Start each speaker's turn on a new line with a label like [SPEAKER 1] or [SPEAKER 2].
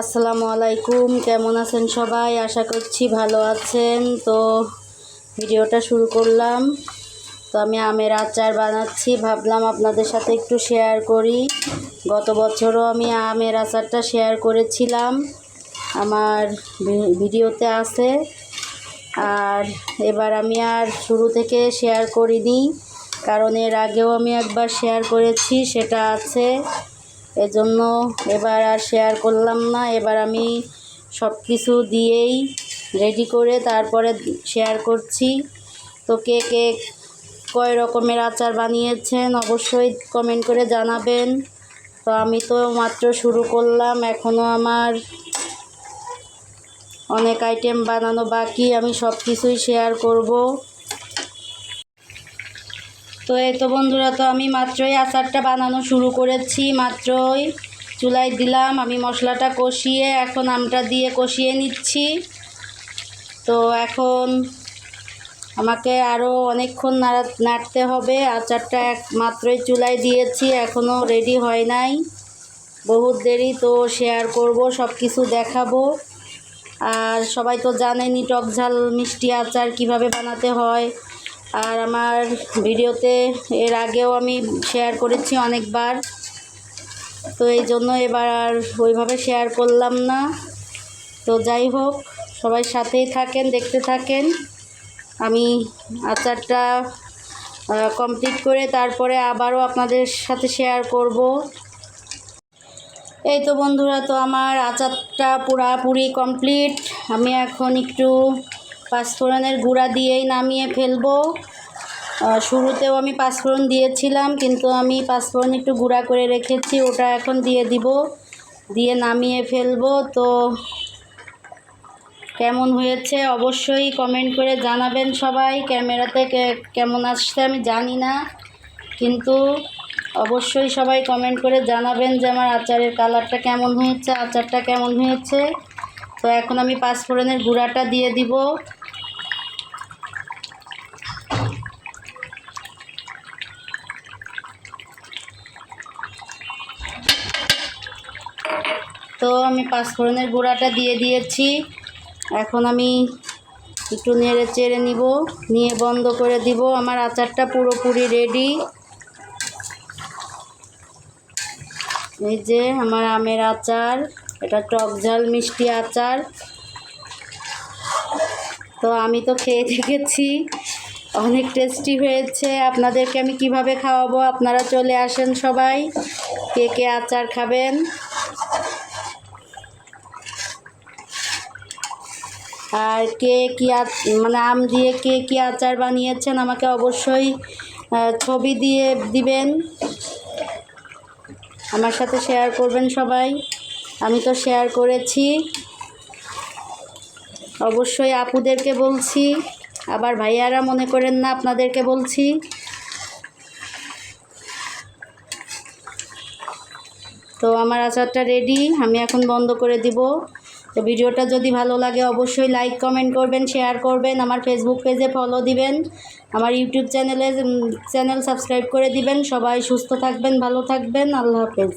[SPEAKER 1] আসসালামু আলাইকুম, কেমন আছেন সবাই? আশা করছি ভালো আছেন। তো ভিডিওটা শুরু করলাম। তো আমি আমের আচার বানাচ্ছি। ভাবলাম আপনাদের সাথে একটু শেয়ার করি। গত বছরও আমি আমের আচারটা শেয়ার করেছিলাম। আমার ভিডিওতে আছে। আর এবার আমি আর শুরু থেকে শেয়ার করিনি। কারণ এর আগেও আমি একবার শেয়ার করেছি, সেটা আছে। এজন্য এবার আর শেয়ার করলাম না। এবার আমি সব কিছু দিয়েই রেডি করে তারপরে শেয়ার করছি। তো কে কে কয় রকমের আচার বানিয়েছেন অবশ্যই কমেন্ট করে জানাবেন। তো আমি তো মাত্র শুরু করলাম এখনও আমার অনেক আইটেম বানানো বাকি, আমি সব কিছুই শেয়ার করব। তো এই তো বন্ধুরা, তো আমি মাত্রই আচারটা বানানো শুরু করেছি, মাত্রই চুলায় দিলাম, আমি মশলাটা কষিয়ে এখন আমটা দিয়ে কষিয়ে নিচ্ছি। তো এখন আমাকে আরও অনেকক্ষণ নাড়া, নাড়তে হবে, আচারটা এক মাত্রই চুলায় দিয়েছি এখনও রেডি হয় নাই। বহুত দেরি তো শেয়ার করব সব কিছু দেখাবো। আর সবাই তো জানেনি টক ঝাল মিষ্টি আচার কীভাবে বানাতে হয়। আর আমার ভিডিওতে এর আগেও আমি শেয়ার করেছি অনেকবার। তো এই জন্য এবার আর ওইভাবে শেয়ার করলাম না। তো যাই হোক, সবাই সাথেই থাকেন, দেখতে থাকেন। আমি আচারটা কমপ্লিট করে তারপরে আবারও আপনাদের সাথে শেয়ার করব। এই তো বন্ধুরা, তো আমার আচারটা পুরাপুরি কমপ্লিট আমি এখন একটু পাঁচফোড়নের গুঁড়া দিয়েই নামিয়ে ফেলব। শুরুতেও আমি পাঁচফোড়ন দিয়েছিলাম, কিন্তু আমি পাঁচফোড়ন একটু গুঁড়া করে রেখেছি, ওটা এখন দিয়ে দিব। দিয়ে নামিয়ে ফেলব। তো কেমন হয়েছে অবশ্যই কমেন্ট করে জানাবেন সবাই। ক্যামেরাতে কেমন আসছে আমি জানি না, কিন্তু অবশ্যই সবাই কমেন্ট করে জানাবেন যে আমার আচারের কালারটা কেমন হয়েছে, আচারটা কেমন হয়েছে। তো এখন আমি পাঁচফোড়নের গুঁড়াটা দিয়ে দিব। তো আমি পাঁচফোড়নের গুঁড়াটা দিয়ে দিয়েছি। এখন আমি একটু নেড়ে চেড়ে নিব, নিয়ে বন্ধ করে দিব। আমার আচারটা পুরোপুরি রেডি এই যে আমার আমের আচার, এটা টক ঝাল মিষ্টি আচার। তো আমি তো খেয়ে দেখেছি, অনেক টেস্টি হয়েছে। আপনাদেরকে আমি কীভাবে খাওয়াবো? আপনারা চলে আসেন সবাই। কে কে আচার খাবেন? আর কে কী মানে আম দিয়ে কে কী আচার বানিয়েছেন আমাকে অবশ্যই ছবি দিয়ে দিবেন। আমার সাথে শেয়ার করবেন সবাই। আমি তো শেয়ার করেছি। অবশ্যই আপুদেরকে বলছি। আবার ভাইয়ারা মনে করেন না, আপনাদেরকে বলছি। তো আমার আচারটা রেডি আমি এখন বন্ধ করে দিব। তো ভিডিওটা যদি ভালো লাগে, অবশ্যই লাইক কমেন্ট করবেন শেয়ার করবেন, আমার ফেসবুক পেজে ফলো দিবেন, আমার ইউটিউব চ্যানেলে চ্যানেল সাবস্ক্রাইব করে দিবেন। সবাই সুস্থ থাকবেন, ভালো থাকবেন। আল্লাহ হাফেজ।